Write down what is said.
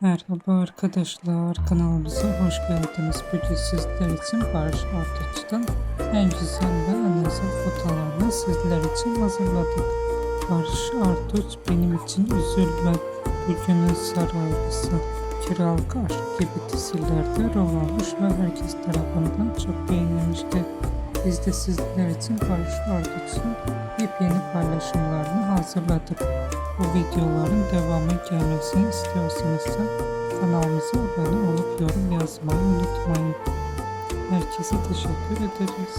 Merhaba arkadaşlar kanalımıza hoş geldiniz. Bugün sizler için Barış Arduç'tan en güzel ve en özel fotoğraflarını sizler için hazırladık. Barış Arduç benim için üzülme, bugünün saraylısı, kiralık aşk gibi dizilerde rol almış ve herkes tarafından çok beğenilmişti. Biz de sizler için Barış Arduç'un yepyeni paylaşımlarını hazırladık. Bu videoların devamı gelmesini istiyorsanız da kanalımıza abone olup yorum yazmayı unutmayın. Herkese teşekkür ederiz.